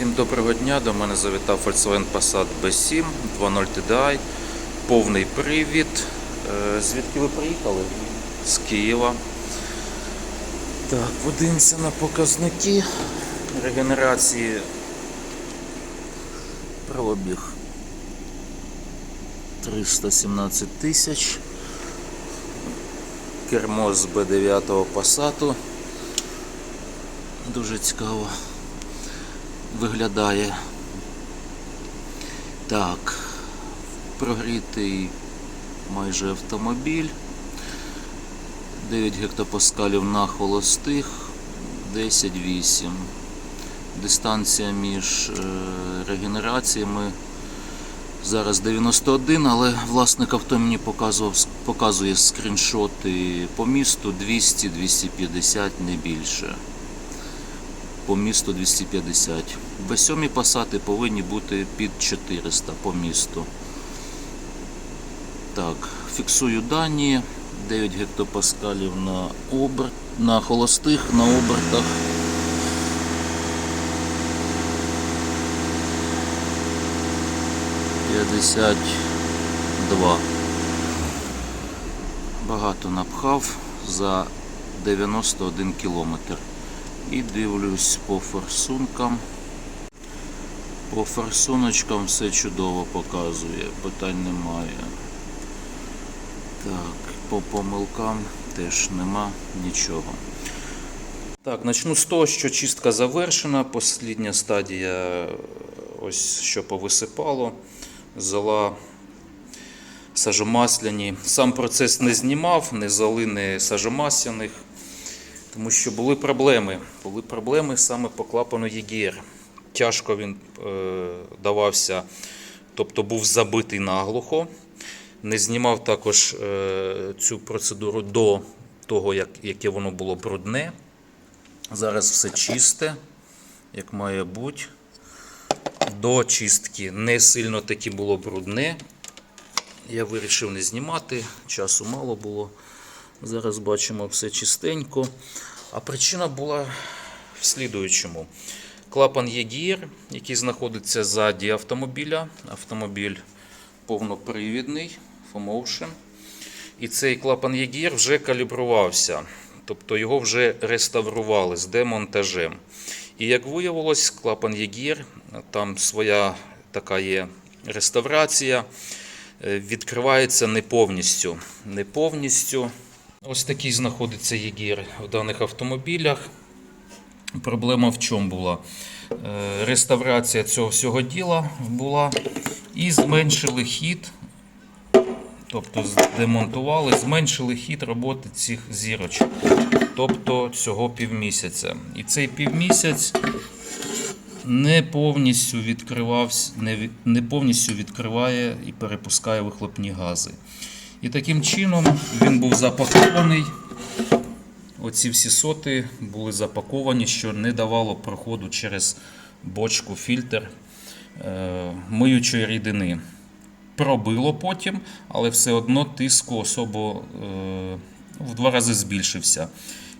Всім доброго дня. До мене завітав Volkswagen Passat B7 2.0 TDI, повний привід. Е, Звідки ви приїхали? З Києва. Так, подивимося на показники регенерації. Пробіг 317 тисяч. Кермо з B9 Passat. Дуже цікаво виглядає. Так, прогрітий майже автомобіль. 9 гектопаскалів на холостих, 10-8. Дистанція між е, регенераціями зараз 91, але власник авто мені показував, показує скріншоти по місту 200-250, не більше по місту 250. В7 пасати повинні бути під 400 по місту. Так, фіксую дані. 9 гектопаскалів на оберт, на холостих, на обертах. П'ятдесят. Багато напхав за 91 кілометр. І дивлюсь по форсункам. По форсуночкам все чудово показує, питань немає. Так, по помилкам теж нема нічого. Так, почну з того, що чистка завершена. Послідня стадія, ось що повисипало, зола сажомасляні. Сам процес не знімав, не залини сажомасляних. Тому що були проблеми. Були проблеми саме по клапану ЄГР. Тяжко він е, давався, тобто був забитий наглухо. Не знімав також е, цю процедуру до того, як, яке воно було брудне. Зараз все чисте, як має бути. До чистки не сильно таки було брудне. Я вирішив не знімати, часу мало було. Зараз бачимо все чистенько. А причина була в слідуючому. Клапан ЄГІР, який знаходиться ззаді автомобіля. Автомобіль повнопривідний, FOMotion. І цей клапан ЄГІР вже калібрувався. Тобто його вже реставрували з демонтажем. І як виявилось, клапан ЄГІР, там своя така є реставрація, е, відкривається не повністю. Не повністю. Ось такий знаходиться ЄГІР в даних автомобілях. Проблема в чому була? Е, Реставрація цього всього діла була і зменшили хід, тобто демонтували, зменшили хід роботи цих зірочок, тобто цього півмісяця. І цей півмісяць не повністю відкривався, не, не повністю відкриває і перепускає вихлопні гази. І таким чином він був запакований. Оці всі соти були запаковані, що не давало проходу через бочку, фільтр е, миючої рідини. Пробило потім, але все одно тиску особо е, в два рази збільшився.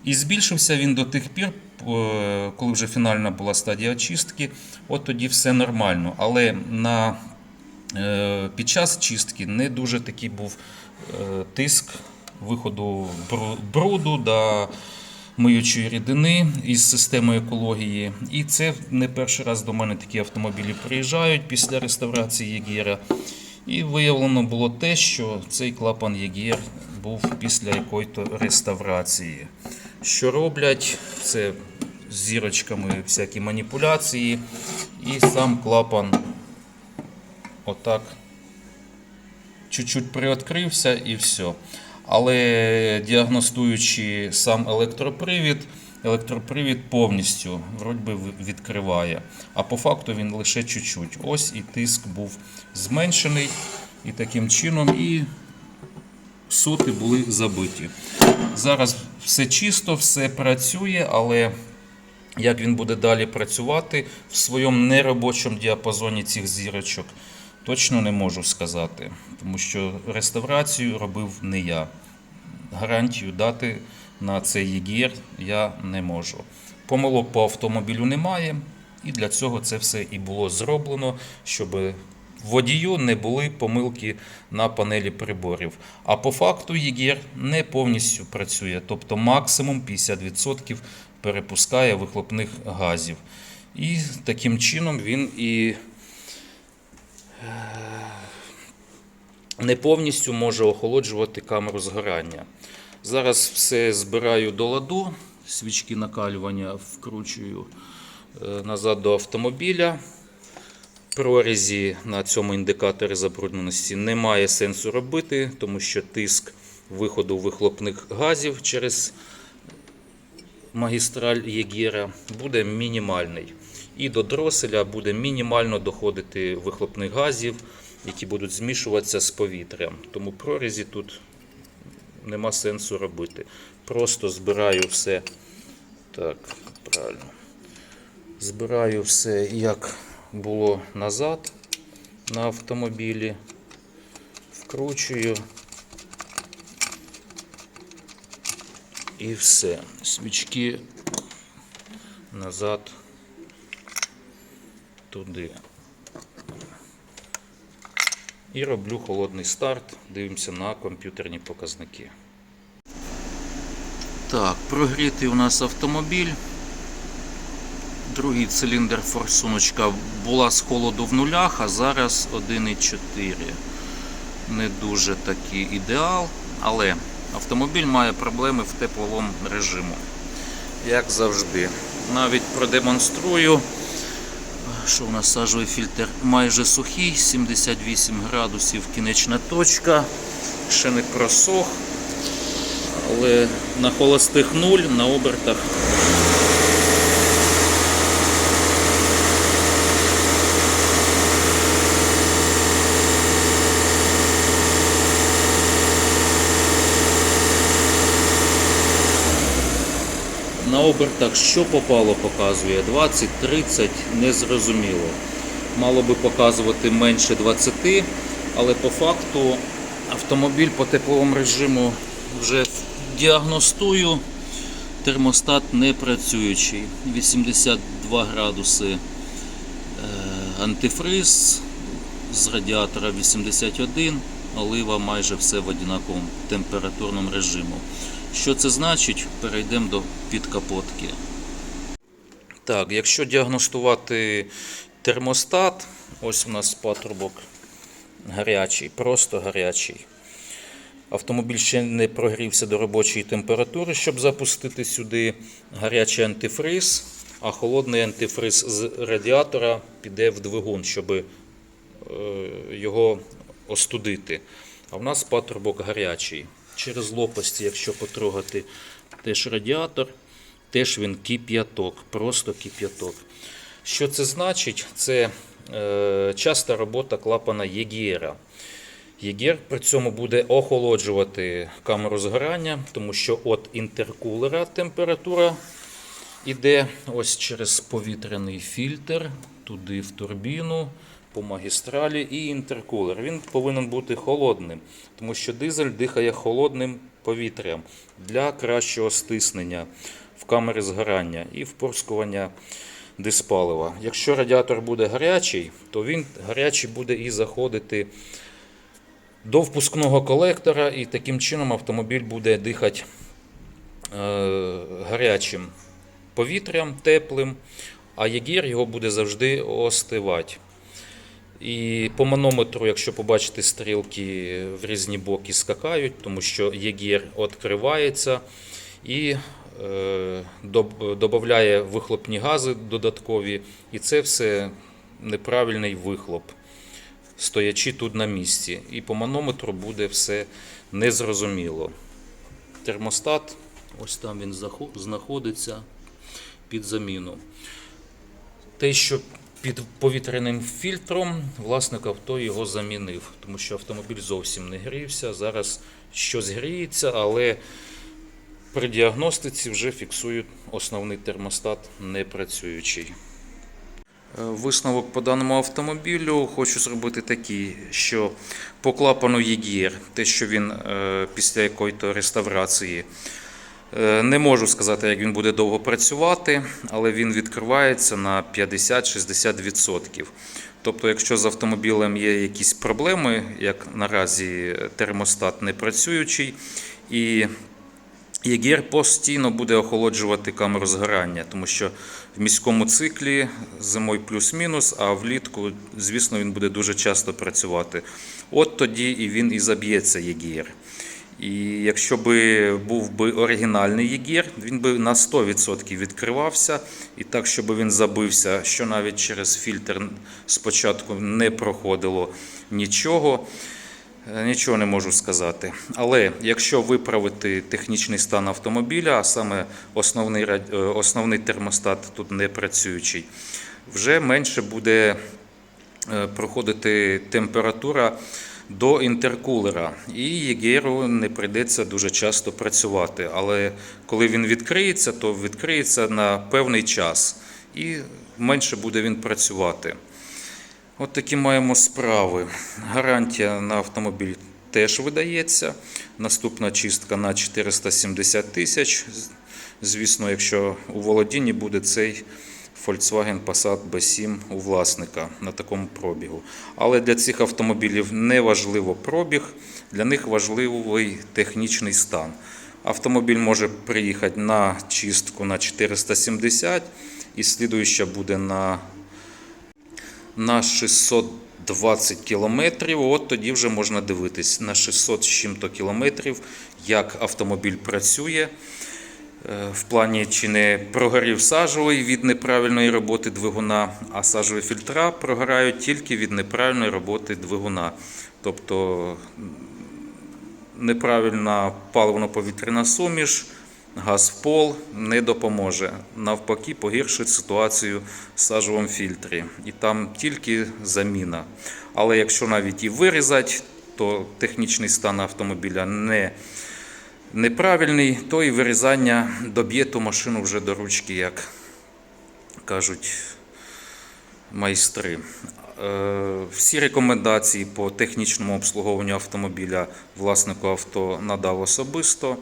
І збільшився він до тих пір, е, коли вже фінальна була стадія очистки, от тоді все нормально. Але на Під час чистки не дуже такий був тиск виходу бруду до миючої рідини із системи екології. І це не перший раз до мене такі автомобілі приїжджають після реставрації Єгіра. І виявлено було те, що цей клапан Єгір був після якої-то реставрації. Що роблять? Це з зірочками всякі маніпуляції, і сам клапан отак чуть-чуть приоткрився і все. Але діагностуючи сам електропривід, електропривід повністю би відкриває. А по факту він лише чуть-чуть. Ось і тиск був зменшений, і таким чином і соти були забиті. Зараз все чисто, все працює, але як він буде далі працювати в своєму неробочому діапазоні цих зірочок, точно не можу сказати, тому що реставрацію робив не я. Гарантію дати на цей ЄГІР я не можу. Помилок по автомобілю немає. І для цього це все і було зроблено, щоб водію не були помилки на панелі приборів. А по факту ЄГР не повністю працює, тобто максимум 50% перепускає вихлопних газів. І таким чином він і не повністю може охолоджувати камеру згорання. Зараз все збираю до ладу, свічки накалювання вкручую е, назад до автомобіля. Прорізі на цьому індикаторі забрудненості немає сенсу робити, тому що тиск виходу вихлопних газів через магістраль Єгера буде мінімальний. І до дроселя буде мінімально доходити вихлопних газів, які будуть змішуватися з повітрям. Тому прорізі тут нема сенсу робити. Просто збираю все. Так, правильно. Збираю все, як було назад на автомобілі. Вкручую. І все. Свічки назад туди. І роблю холодний старт. Дивимося на комп'ютерні показники. Так, прогрітий у нас автомобіль. Другий циліндр форсуночка була з холоду в нулях, а зараз 1,4. Не дуже такий ідеал, але автомобіль має проблеми в тепловому режиму. Як завжди. Навіть продемонструю, що у нас сажовий фільтр майже сухий, 78 градусів кінечна точка, ще не просох, але на холостих нуль, на обертах На обертах що попало, показує 20-30, незрозуміло. Мало би показувати менше 20, але по факту автомобіль по тепловому режиму вже діагностую. Термостат не працюючий. 82 градуси е, антифриз з радіатора 81, олива майже все в однаковому температурному режиму. Що це значить? Перейдемо до підкапотки. Так, якщо діагностувати термостат, ось у нас патрубок гарячий, просто гарячий. Автомобіль ще не прогрівся до робочої температури, щоб запустити сюди гарячий антифриз, а холодний антифриз з радіатора піде в двигун, щоб е, його остудити. А в нас патрубок гарячий. Через лопасті, якщо потрогати теж радіатор, теж він кип'яток, просто кип'яток. Що це значить? Це е, часта робота клапана Єгєра. Єгер при цьому буде охолоджувати камеру згорання, тому що від інтеркулера температура йде ось через повітряний фільтр, туди в турбіну, по магістралі і інтеркулер. Він повинен бути холодним, тому що дизель дихає холодним повітрям для кращого стиснення в камері згорання і впорскування диспалива. Якщо радіатор буде гарячий, то він гарячий буде і заходити до впускного колектора, і таким чином автомобіль буде дихати е, гарячим повітрям, теплим, а єгір його буде завжди остивати. І по манометру, якщо побачите, стрілки в різні боки скакають, тому що єгір відкривається і е, додає вихлопні гази додаткові, і це все неправильний вихлоп, стоячи тут на місці. І по манометру буде все незрозуміло. Термостат, ось там він знаходиться під заміну. Те, що під повітряним фільтром власник авто його замінив, тому що автомобіль зовсім не грівся. Зараз щось гріється, але при діагностиці вже фіксують основний термостат не працюючий. Е, Висновок по даному автомобілю хочу зробити такий, що по клапану EGR, те, що він е, після якої-то реставрації Не можу сказати, як він буде довго працювати, але він відкривається на 50-60%. Тобто, якщо з автомобілем є якісь проблеми, як наразі термостат не працюючий, і ЄГР постійно буде охолоджувати камеру згорання, тому що в міському циклі зимою плюс-мінус, а влітку, звісно, він буде дуже часто працювати. От тоді і він і заб'ється ЄГР. І якщо би був би оригінальний ЄГР, він би на 100% відкривався, і так, щоб він забився, що навіть через фільтр спочатку не проходило нічого. Е, Нічого не можу сказати. Але якщо виправити технічний стан автомобіля, а саме основний, е, основний термостат тут не працюючий, вже менше буде е, проходити температура до інтеркулера. І ЄГРу не прийдеться дуже часто працювати. Але коли він відкриється, то відкриється на певний час і менше буде він працювати. От такі маємо справи. Гарантія на автомобіль теж видається. Наступна чистка на 470 тисяч. Звісно, якщо у володінні буде цей Volkswagen Passat B7 у власника на такому пробігу. Але для цих автомобілів не важливо пробіг, для них важливий технічний стан. Автомобіль може приїхати на чистку на 470 і слідуюча буде на на 620 кілометрів, от тоді вже можна дивитись на 600 з чим-то кілометрів, як автомобіль працює. Е, В плані чи не прогорів сажовий від неправильної роботи двигуна, а сажові фільтра прогорають тільки від неправильної роботи двигуна. Тобто неправильна паливно-повітряна суміш, газ в пол не допоможе. Навпаки, погіршить ситуацію в сажовому фільтрі. І там тільки заміна. Але якщо навіть і вирізати, то технічний стан автомобіля не неправильний, то і вирізання доб'є ту машину вже до ручки, як кажуть майстри. Е, Всі рекомендації по технічному обслуговуванню автомобіля власнику авто надав особисто.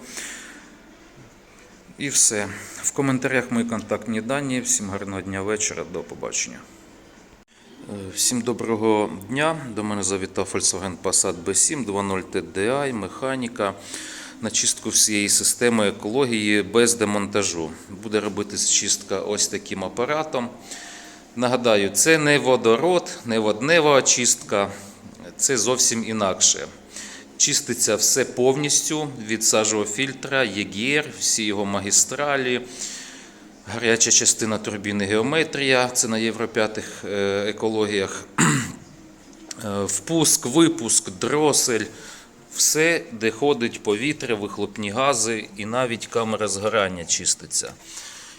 І все. В коментарях мої контактні дані. Всім гарного дня вечора. До побачення. Е, Всім доброго дня. До мене завітав Volkswagen Passat B7 2.0 TDI, механіка на чистку всієї системи екології без демонтажу. Буде робитись чистка ось таким апаратом. Нагадаю, це не водород, не воднева очистка, це зовсім інакше. Чиститься все повністю від сажового фільтра, ЄГР, всі його магістралі, гаряча частина турбіни геометрія, це на Євро 5 екологіях. Е, Впуск, випуск, дросель, все, де ходить повітря, вихлопні гази і навіть камера згорання чиститься.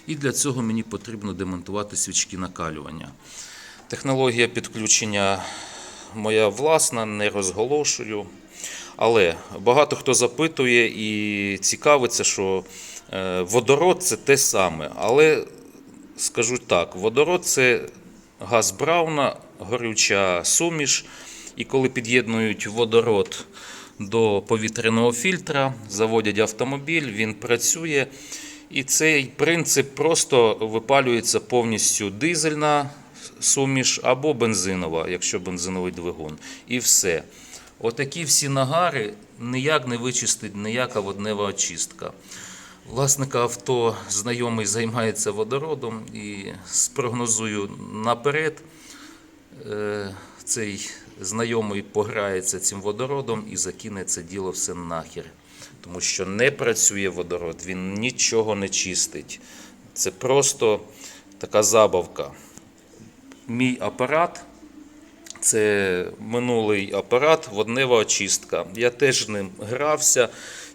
І для цього мені потрібно демонтувати свічки накалювання. Технологія підключення моя власна, не розголошую. Але багато хто запитує і цікавиться, що е, водород це те саме. Але скажу так: водород це газ Брауна, горюча суміш. І коли під'єднують водород до повітряного фільтра, заводять автомобіль, він працює. І цей принцип просто випалюється повністю дизельна суміш або бензинова, якщо бензиновий двигун. І все. Отакі всі нагари ніяк не вичистить ніяка воднева очистка. Власника авто знайомий займається водородом і спрогнозую наперед. е, Цей знайомий пограється цим водородом і закине це діло все нахер. Тому що не працює водород, він нічого не чистить. Це просто така забавка. Мій апарат це минулий апарат, воднева очистка. Я теж ним грався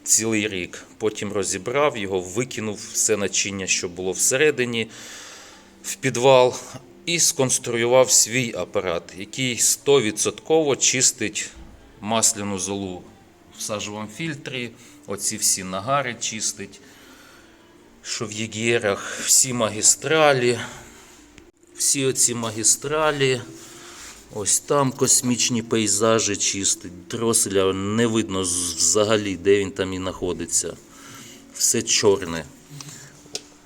цілий рік. Потім розібрав його, викинув все начиння, що було всередині, в підвал, і сконструював свій апарат, який 100% чистить масляну золу в сажовому фільтрі. Оці всі нагари чистить. Що в ЄГРах всі магістралі, всі оці магістралі. Ось там космічні пейзажі чистить. Дроселя не видно взагалі, де він там і знаходиться. все чорне.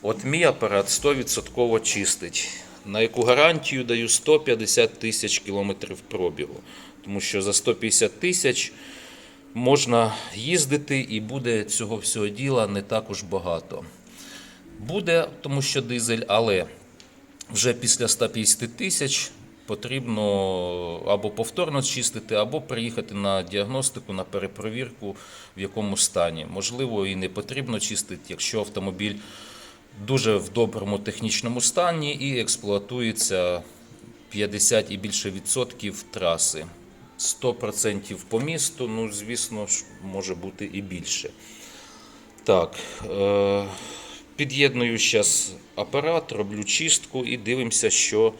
От мій апарат 100% чистить. На яку гарантію даю 150 тисяч кілометрів пробігу. Тому що за 150 тисяч можна їздити і буде цього всього діла не так уж багато. Буде, тому що дизель, але вже після 150 тисяч потрібно або повторно чистити, або приїхати на діагностику, на перепровірку, в якому стані. Можливо, і не потрібно чистити, якщо автомобіль дуже в доброму технічному стані і експлуатується 50 і більше відсотків траси. 100% по місту, ну, звісно може бути і більше. Так, е, під'єдную зараз апарат, роблю чистку і дивимося, що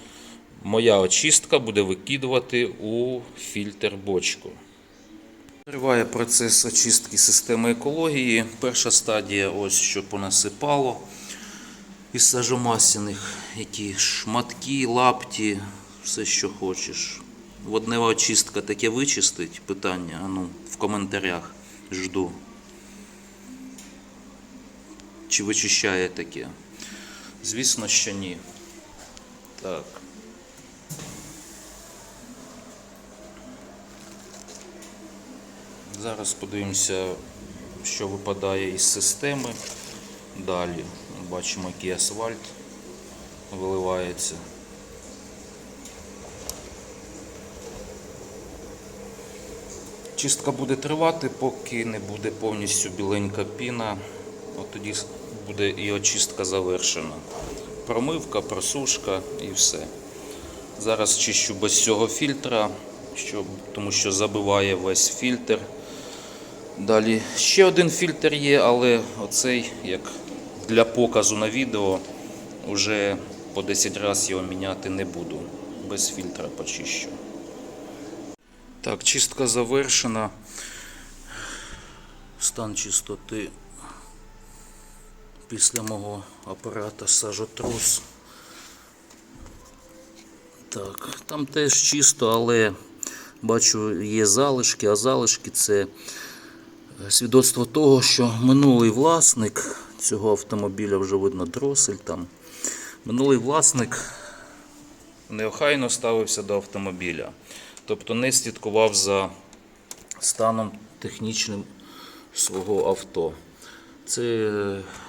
моя очистка буде викидувати у фільтр бочку. Триває процес очистки системи екології. Перша стадія ось що понасипало із сажомасяних, які шматки, лапті, все, що хочеш. Воднева очистка таке вичистить питання. А ну, в коментарях жду. Чи вичищає таке? Звісно, що ні. Так. Зараз подивимося, що випадає із системи. Далі бачимо, який асфальт виливається. Чистка буде тривати, поки не буде повністю біленька піна. От тоді буде і очистка завершена. Промивка, просушка і все. Зараз чищу без цього фільтра, щоб, тому що забиває весь фільтр. Далі ще один фільтр є, але оцей, як для показу на відео, вже по 10 разів його міняти не буду. Без фільтра почищу. Так, чистка завершена. Стан чистоти після мого апарата сажотрус. Так, там теж чисто, але бачу, є залишки, а залишки це свідоцтво того, що минулий власник цього автомобіля вже видно дросель там. Минулий власник неохайно ставився до автомобіля, тобто не слідкував за станом технічним свого авто. Це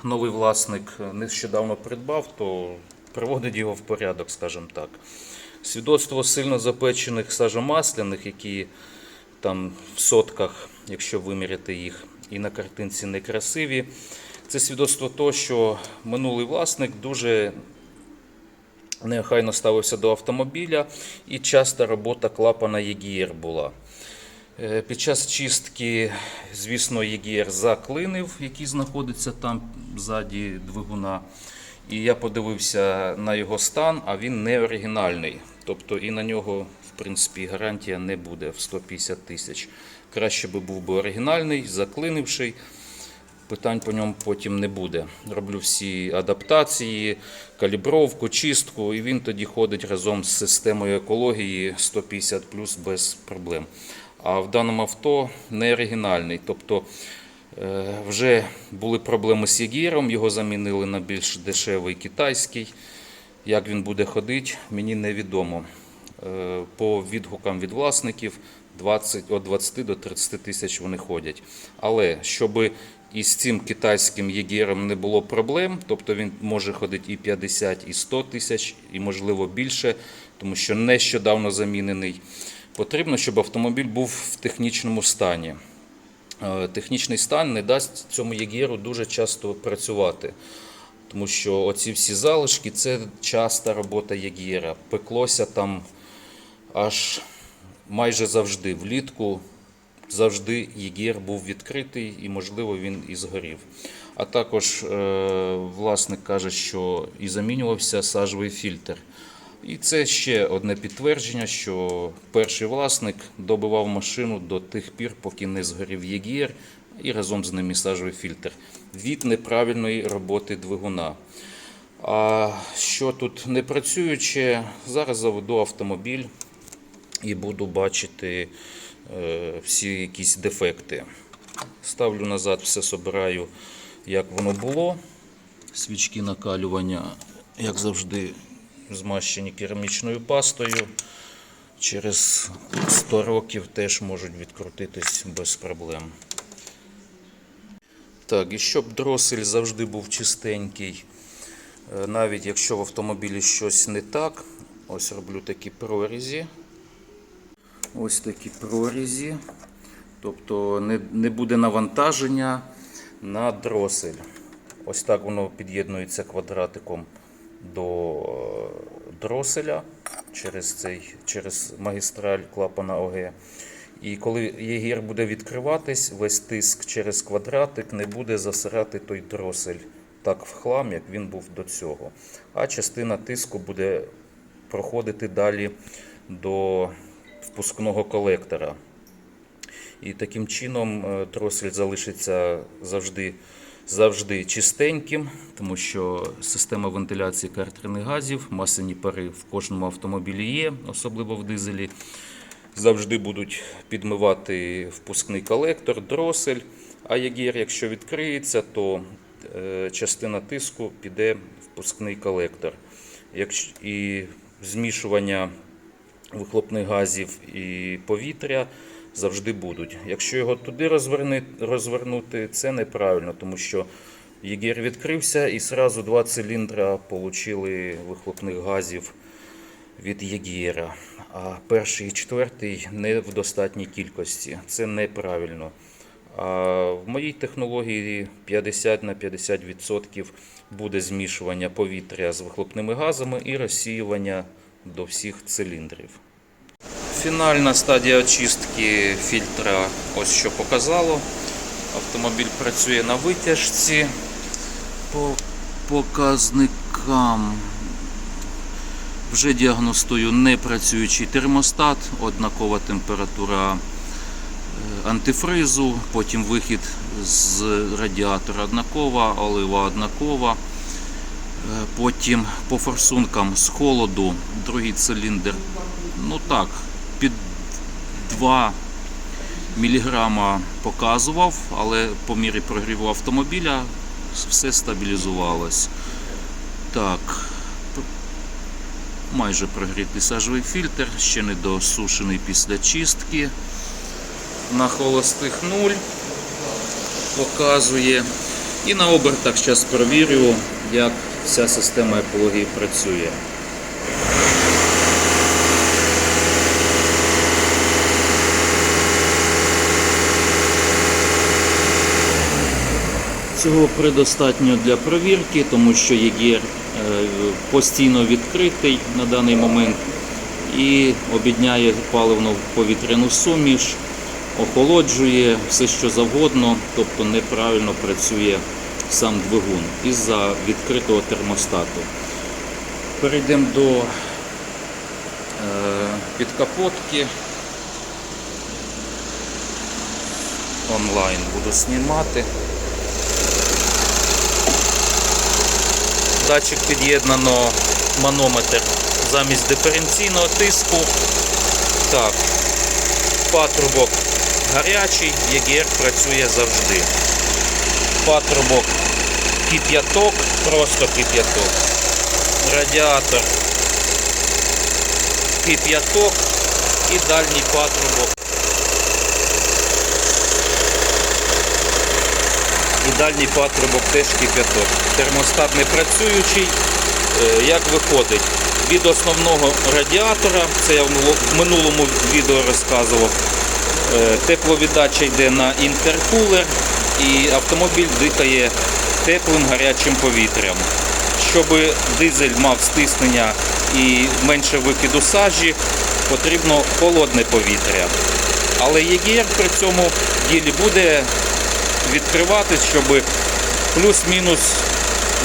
новий власник нещодавно придбав, то приводить його в порядок, скажімо так. Свідоцтво сильно запечених сажомасляних, які там в сотках, якщо виміряти їх, і на картинці некрасиві. Це свідоцтво того, що минулий власник дуже неохайно ставився до автомобіля і часто робота клапана EGR була. Е, Під час чистки, звісно, EGR заклинив, який знаходиться там ззаді двигуна. І я подивився на його стан, а він не оригінальний. Тобто і на нього, в принципі, гарантія не буде в 150 тисяч. Краще би був би оригінальний, заклинивший. Питань по ньому потім не буде. Роблю всі адаптації, калібровку, чистку, і він тоді ходить разом з системою екології 150 без проблем. А в даному авто не оригінальний. Тобто е, вже були проблеми з Єгіром, його замінили на більш дешевий китайський. Як він буде ходити, мені невідомо. Е, По відгукам від власників 20, від 20 до 30 тисяч вони ходять. Але щоб із цим китайським єгером не було проблем, тобто він може ходити і 50, і 100 тисяч, і можливо більше, тому що нещодавно замінений. Потрібно, щоб автомобіль був в технічному стані. Е, Технічний стан не дасть цьому єгеру дуже часто працювати. Тому що оці всі залишки це часта робота єгера. Пеклося там аж майже завжди. Влітку завжди єгер був відкритий і, можливо, він і згорів. А також е, власник каже, що і замінювався сажовий фільтр. І це ще одне підтвердження, що перший власник добивав машину до тих пір, поки не згорів ЄГР і разом з ним і сажовий фільтр від неправильної роботи двигуна. А що тут не працююче, зараз заведу автомобіль і буду бачити всі якісь дефекти. Ставлю назад, все собираю як воно було. Свічки накалювання, як завжди, змащені керамічною пастою. Через 100 років теж можуть відкрутитись без проблем. Так, і щоб дросель завжди був чистенький, е, навіть якщо в автомобілі щось не так, ось роблю такі прорізі. Ось такі прорізі. Тобто не, не буде навантаження на дросель. Ось так воно під'єднується квадратиком до е, дроселя через, цей, через магістраль клапана ОГ. І коли єгір буде відкриватись, весь тиск через квадратик не буде засирати той дросель так в хлам, як він був до цього. А частина тиску буде проходити далі до впускного колектора. І таким чином е, дросель залишиться завжди, завжди чистеньким, тому що система вентиляції картерних газів, масляні пари в кожному автомобілі є, особливо в дизелі. Завжди будуть підмивати впускний колектор, дросель. А ягір, якщо відкриється, то е, частина тиску піде впускний колектор. І змішування вихлопних газів і повітря завжди будуть. Якщо його туди розвернути, це неправильно, тому що єгір відкрився і одразу два циліндра отримали вихлопних газів від єгіра. А перший і четвертий не в достатній кількості. Це неправильно. А в моїй технології 50 на 50% буде змішування повітря з вихлопними газами і розсіювання до всіх циліндрів. Фінальна стадія очистки фільтра ось що показало. Автомобіль працює на витяжці. По показникам вже діагностую непрацюючий термостат, однакова температура е, антифризу, потім вихід з радіатора однакова, олива однакова. Е, Потім по форсункам з холоду, другий циліндр, ну так, під 2 міліграма показував, але по мірі прогріву автомобіля все стабілізувалось. Так, майже прогрітий сажовий фільтр, ще не досушений після чистки. На холостих 0 показує. І на обертах зараз провірю, як вся система екології працює. Цього предостатньо для провірки, тому що ЄГР е, постійно відкритий на даний момент і обідняє паливно-повітряну суміш, охолоджує все, що завгодно, тобто неправильно працює сам двигун із-за відкритого термостату. Перейдемо до е, підкапотки. Онлайн буду знімати. Датчик під'єднано манометр замість диференційного тиску. Так, патрубок гарячий, ЄГР працює завжди. Патрубок кип'яток, просто кип'яток. Радіатор кип'яток і дальній патрубок. І дальній патрубок теж кип'яток. Термостат не працюючий. Е, Як виходить? Від основного радіатора, це я в минулому відео розказував, е, тепловіддача йде на інтеркулер і автомобіль дихає теплим гарячим повітрям. Щоб дизель мав стиснення і менше викиду сажі, потрібно холодне повітря. Але ЄГР при цьому ділі буде відкриватись, щоб плюс-мінус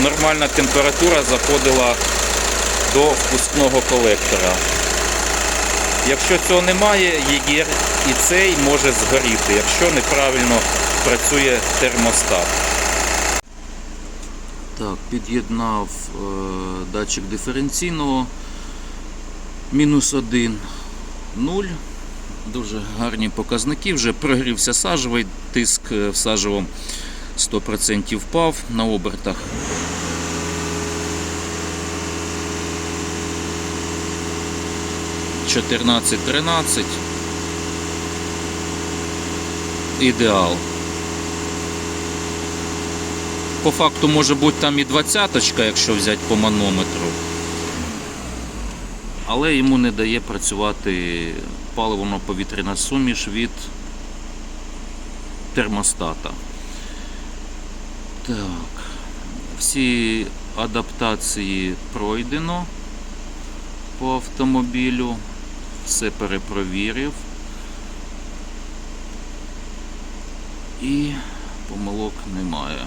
нормальна температура заходила до впускного колектора. Якщо цього немає, ЄГР і цей може згоріти, якщо неправильно працює термостат. Так, під'єднав е, датчик диференційного. Мінус 1, 0. Дуже гарні показники. Вже прогрівся сажевий тиск е, в сажевому 100% впав на обертах. Чотирнадцять тринадцять. Ідеал. По факту може бути там і двадцяточка, якщо взяти по манометру. Але йому не дає працювати паливно-повітряна суміш від термостата. Так. Всі адаптації пройдено по автомобілю. Все перепровірив. І помилок немає.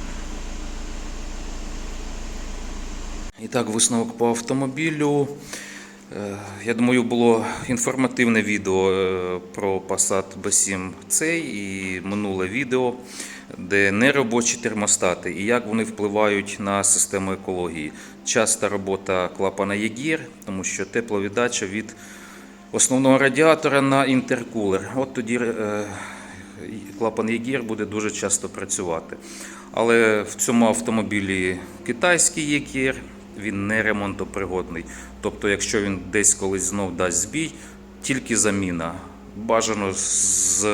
І так, висновок по автомобілю. Е, Я думаю, було інформативне відео е, про Passat B7C і минуле відео, де неробочі термостати і як вони впливають на систему екології. Часта робота клапана ЄГІР, тому що тепловіддача від основного радіатора на інтеркулер. От тоді е, клапан ЄГІР буде дуже часто працювати. Але в цьому автомобілі китайський ЄГІР, він не ремонтопригодний. Тобто, якщо він десь колись знов дасть збій, тільки заміна. Бажано з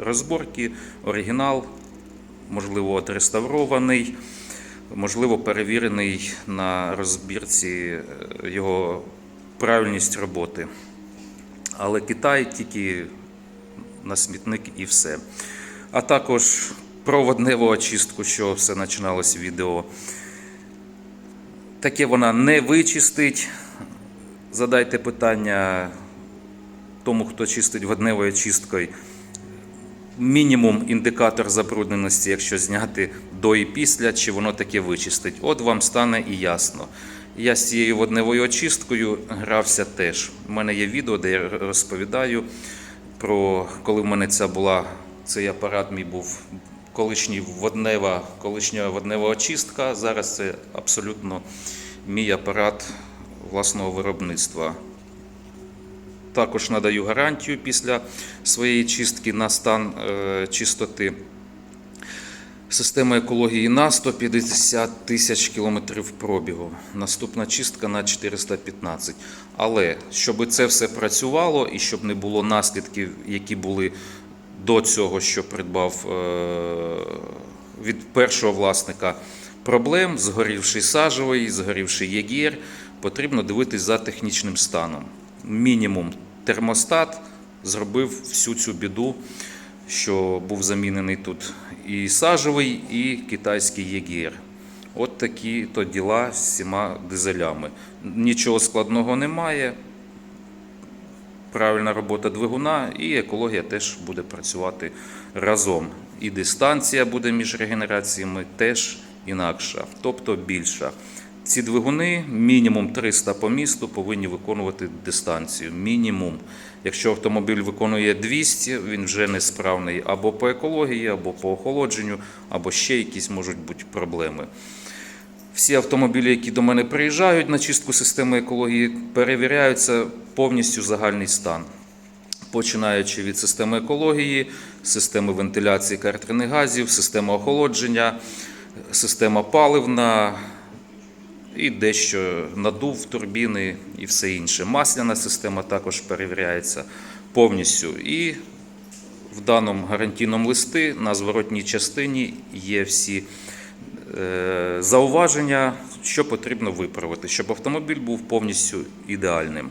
розборки, оригінал, можливо, отреставрований, можливо, перевірений на розбірці е, його правильність роботи. Але Китай тільки на смітник і все. А також про водневу очистку, що все починалося відео. Таке вона не вичистить. Задайте питання тому, хто чистить водневою чисткою. Мінімум індикатор забрудненості, якщо зняти до і після, чи воно таке вичистить. От вам стане і ясно. Я з цією водневою очисткою грався теж. У мене є відео, де я розповідаю про коли в мене ця була, цей апарат мій був колишній воднева, колишня воднева очистка. Зараз це абсолютно мій апарат власного виробництва. Також надаю гарантію після своєї чистки на стан е, чистоти. Система екології на 150 тисяч кілометрів пробігу. Наступна чистка на 415. Але щоб це все працювало і щоб не було наслідків, які були до цього, що придбав е, від першого власника проблем, згорівший сажовий, згорівший єгір, потрібно дивитись за технічним станом. Мінімум термостат зробив всю цю біду, що був замінений тут і сажовий, і китайський єгір. От такі то діла з всіма дизелями. Нічого складного немає. Правильна робота двигуна і екологія теж буде працювати разом. І дистанція буде між регенераціями теж інакша, тобто більша. Ці двигуни мінімум 300 по місту повинні виконувати дистанцію. Мінімум. Якщо автомобіль виконує 200, він вже несправний або по екології, або по охолодженню, або ще якісь можуть бути проблеми. Всі автомобілі, які до мене приїжджають на чистку системи екології, перевіряються повністю загальний стан. Починаючи від системи екології, системи вентиляції картерних газів, системи охолодження, система паливна і дещо надув турбіни і все інше. Масляна система також перевіряється повністю. І в даному гарантійному листі на зворотній частині є всі е, зауваження, що потрібно виправити, щоб автомобіль був повністю ідеальним.